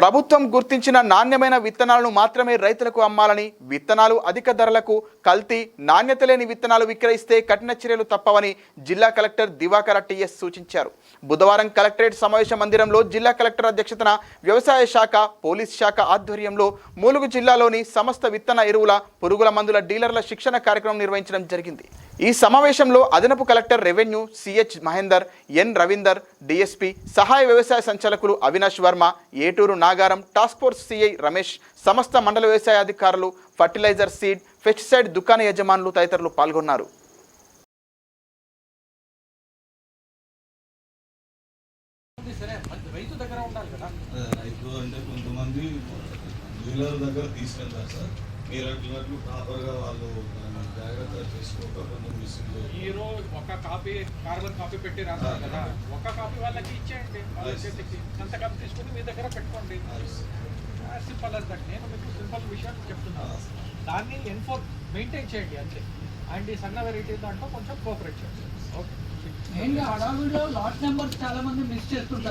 ప్రభుత్వం గుర్తించిన నాణ్యమైన విత్తనాలను మాత్రమే రైతులకు అమ్మాలని విత్తనాలు అధిక ధరలకు కల్తీ నాణ్యత లేని విత్తనాలు విక్రయిస్తే కఠిన చర్యలు తప్పవని జిల్లా కలెక్టర్ దివాకర టిఎస్ సూచించారు. బుధవారం కలెక్టరేట్ సమావేశ మందిరంలో జిల్లా కలెక్టర్ అధ్యక్షతన వ్యవసాయ శాఖ పోలీస్ శాఖ ఆధ్వర్యంలో మూలుగు జిల్లాలోని సమస్త విత్తన ఎరువుల పురుగుల మందుల డీలర్ల శిక్షణ కార్యక్రమం నిర్వహించడం జరిగింది. ఈ సమావేశంలో అదనపు collector revenue CH Mahender N Ravinder DSP సహాయ వ్యవసాయ సంచాలకులు Avinash Varma Eturu Nagaram task force CI Ramesh సమస్త మండల వ్యవసాయ అధికారులు ఫర్టిలైజర్ సీడ్ పెస్టిసైడ్ దుకాణ యజమానులు తదితరులు పాల్గొన్నారు. రైతు దగ్గర ఉండాలి కదా రైతు అంటే కొంతమంది డీలర్ దగ్గర తీసుకెళ్తారు సార్. మీరు అట్లట్లు ప్రాపర్గా వాళ్ళు హీరో ఒక కాపీ కార్బన్ కాపీ పెట్టి రాస్తారు కదా. ఒక కాపీ వాళ్ళకి ఇచ్చేయండి. వాళ్ళ Yes. చేతికి. అంత కాపీ తీసుకుని మీ దగ్గర పెట్టుకోండి. సింపుల్ దట్ నేను మీకు సింపుల్ విషయం చెప్తున్నాను దాన్ని ఎన్ఫోర్ మెయింటైన్ చేయండి అంతే. అండ్ ఈ సన్న వెరైటీ దాంట్లో కొంచెం కోఆపరేట్ చేయండి. ఓకే. మెయిన్గా హడావిడిలో లాట్ నెంబర్స్ చాలా మంది మిస్ చేస్తుంటారు.